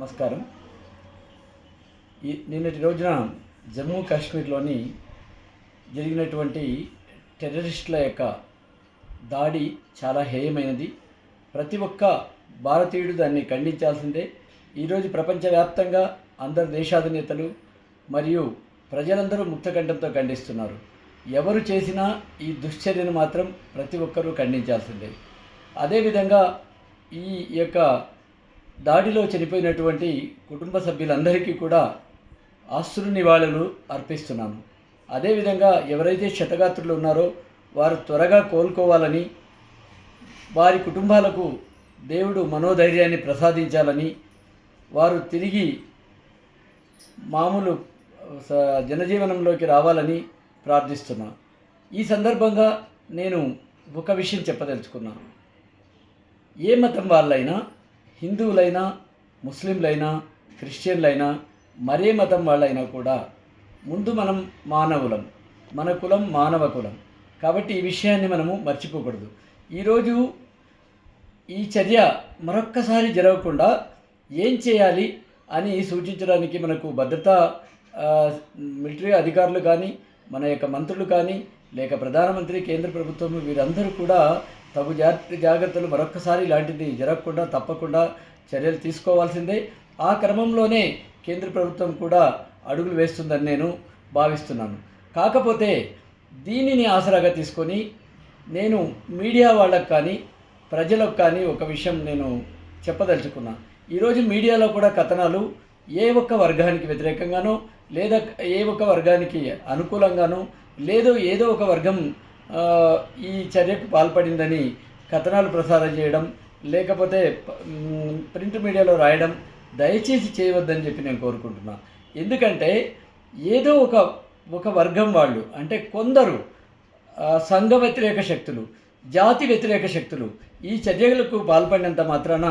నమస్కారం. ఈ నిన్నటి రోజున జమ్మూ కాశ్మీర్లోని జరిగినటువంటి టెర్రరిస్టుల యొక్క దాడి చాలా హేయమైనది. ప్రతి ఒక్క భారతీయుడు దాన్ని ఖండించాల్సిందే. ఈరోజు ప్రపంచవ్యాప్తంగా అందరు దేశాధినేతలు మరియు ప్రజలందరూ ముక్తకంఠంతో ఖండిస్తున్నారు. ఎవరు చేసినా ఈ దుశ్చర్యను మాత్రం ప్రతి ఒక్కరూ ఖండించాల్సిందే. అదేవిధంగా ఈ యొక్క దాడిలో చనిపోయినటువంటి కుటుంబ సభ్యులందరికీ కూడా ఆస్తులు నివాళులు అర్పిస్తున్నాను అదేవిధంగా ఎవరైతే క్షతగాత్రులు ఉన్నారో వారు త్వరగా కోలుకోవాలని వారి కుటుంబాలకు దేవుడు మనోధైర్యాన్ని ప్రసాదించాలని వారు తిరిగి మామూలు స- జనజీవనంలోకి రావాలని ప్రార్థిస్తున్నా. ఈ సందర్భంగా నేను ఒక విషయం చెప్పదలుచుకున్నాను. ఏ మతం వాళ్ళైనా హిందువులైనా ముస్లింలైనా క్రిస్టియన్లైనా మరే మతం వాళ్ళైనా కూడా ముందు మనం మానవులం మన కులం మానవ కులం. కాబట్టి ఈ విషయాన్ని మనము మర్చిపోకూడదు. ఈరోజు ఈ చర్య మరొక్కసారి జరగకుండా ఏం చేయాలి అని సూచించడానికి మనకు భద్రతా మిలిటరీ అధికారులు కానీ మన యొక్క మంత్రులు కానీ లేక ప్రధానమంత్రి కేంద్ర ప్రభుత్వం వీరందరూ కూడా తగు జాగ్రత్త జాగ్రత్తలు మరొక్కసారి ఇలాంటిది జరగకుండా తప్పకుండా చర్యలు తీసుకోవాల్సిందే. ఆ క్రమంలోనే కేంద్ర ప్రభుత్వం కూడా అడుగులు వేస్తుందని నేను భావిస్తున్నాను. కాకపోతే దీనిని ఆసరాగా తీసుకొని నేను మీడియా వాళ్ళకు కానీ ప్రజలకు కానీ ఒక విషయం నేను చెప్పదలుచుకున్నా. ఈరోజు మీడియాలో కూడా కథనాలు ఏ ఒక్క వర్గానికి వ్యతిరేకంగానో లేదా ఏ ఒక్క వర్గానికి అనుకూలంగానో లేదో ఏదో ఒక వర్గం ఈ చర్యకు పాల్పడిందని కథనాలు ప్రసారం చేయడం లేకపోతే ప్రింట్ మీడియాలో రాయడం దయచేసి చేయవద్దని చెప్పి నేను కోరుకుంటున్నా. ఎందుకంటే ఏదో ఒక ఒక వర్గం వాళ్ళు అంటే కొందరు సంఘ వ్యతిరేక శక్తులు జాతి వ్యతిరేక శక్తులు ఈ చర్యలకు పాల్పడినంత మాత్రాన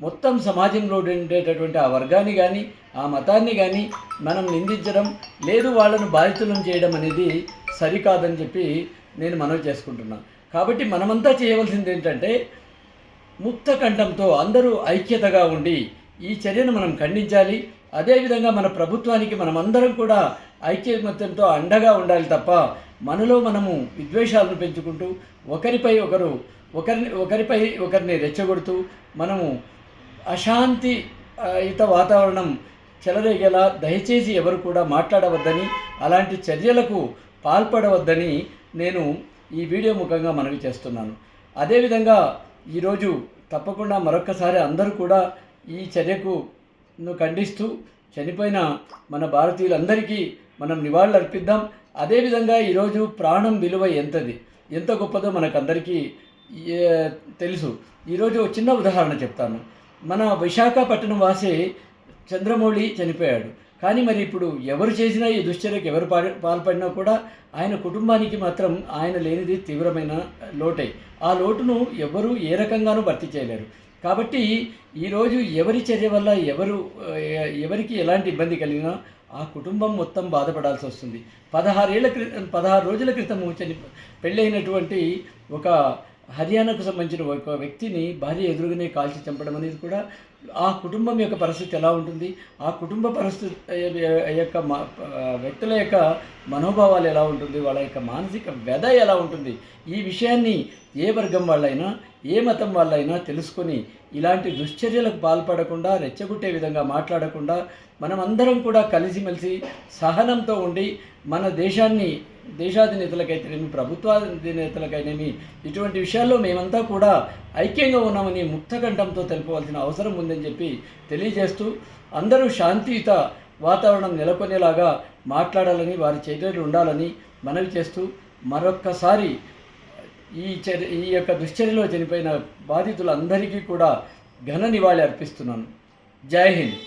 మొత్తం సమాజంలో ఉండేటటువంటి ఆ వర్గాన్ని కానీ ఆ మతాన్ని కానీ మనం నిందించడం లేదు వాళ్ళను బాధితులను చేయడం అనేది సరికాదని చెప్పి నేను మనవి చేసుకుంటున్నా. కాబట్టి మనమంతా చేయవలసింది ఏంటంటే ముక్త కంఠంతో అందరూ ఐక్యతగా ఉండి ఈ చర్యను మనం ఖండించాలి. అదేవిధంగా మన ప్రభుత్వానికి మనమందరం కూడా ఐక్యమత్యంతో అండగా ఉండాలి తప్ప మనలో మనము విద్వేషాలను పెంచుకుంటూ ఒకరిపై ఒకరు ఒకరిని ఒకరిపై ఒకరిని రెచ్చగొడుతూ మనము అశాంతి యుత వాతావరణం చెలరేగేలా దయచేసి ఎవరు కూడా మాట్లాడవద్దని అలాంటి చర్యలకు పాల్పడవద్దని నేను ఈ వీడియో ముఖంగా మనవి చేస్తున్నాను. అదేవిధంగా ఈరోజు తప్పకుండా మరొక్కసారి అందరూ కూడా ఈ చర్యకు ఖండిస్తూ చనిపోయిన మన భారతీయులందరికీ మనం నివాళులు అర్పిద్దాం. అదేవిధంగా ఈరోజు ప్రాణం విలువ ఎంతది? ఎంత గొప్పదో మనకందరికీ తెలుసు. ఈరోజు చిన్న ఉదాహరణ చెప్తాను. మన విశాఖపట్నం వాసి చంద్రమౌళి చనిపోయాడు. కానీ మరి ఇప్పుడు ఎవరు చేసినా ఈ దుశ్చర్యకు ఎవరు పాల్పడినా కూడా ఆయన కుటుంబానికి మాత్రం ఆయన లేనిది తీవ్రమైన లోటే. ఆ లోటును ఎవరు ఏ రకంగానూ భర్తీ చేయలేరు. కాబట్టి ఈరోజు ఎవరి చర్య వల్ల ఎవరు ఎవరికి ఎలాంటి ఇబ్బంది కలిగినా ఆ కుటుంబం మొత్తం బాధపడాల్సి వస్తుంది. పదహారేళ్ళ క్రితం పదహారు రోజుల క్రితం చని పెళ్ళైనటువంటి ఒక హర్యానాకు సంబంధించిన ఒక వ్యక్తిని భార్య ఎదురుగానే కాల్చి చంపడం అనేది కూడా ఆ కుటుంబం యొక్క పరిస్థితి ఎలా ఉంటుంది? ఆ కుటుంబ పరిస్థితి యొక్క వ్యక్తుల యొక్క మనోభావాలు ఎలా ఉంటుంది? వాళ్ళ యొక్క మానసిక వ్యధ ఎలా ఉంటుంది? ఈ విషయాన్ని ఏ వర్గం వాళ్ళైనా ఏ మతం వాళ్ళైనా తెలుసుకొని ఇలాంటి దుశ్చర్యలకు పాల్పడకుండా రెచ్చగొట్టే విధంగా మాట్లాడకుండా మనమందరం కూడా కలిసిమెలిసి సహనంతో ఉండి మన దేశాన్ని దేశాధినేతలకైతేనేమి ప్రభుత్వాధినేతలకైతేనేమి ఇటువంటి విషయాల్లో మేమంతా కూడా ఐక్యంగా ఉన్నామని ముక్తకంఠంతో తెలుపవలసిన అవసరం ఉందని చెప్పి తెలియజేస్తూ అందరూ శాంతియుత వాతావరణం నెలకొనేలాగా మాట్లాడాలని వారి చర్యలు ఉండాలని మనవి చేస్తూ మరొక్కసారి ఈ చర్య ఈ యొక్క దుశ్చర్యలో చనిపోయిన బాధితులందరికీ కూడా ఘన నివాళి అర్పిస్తున్నాను జై హింద్.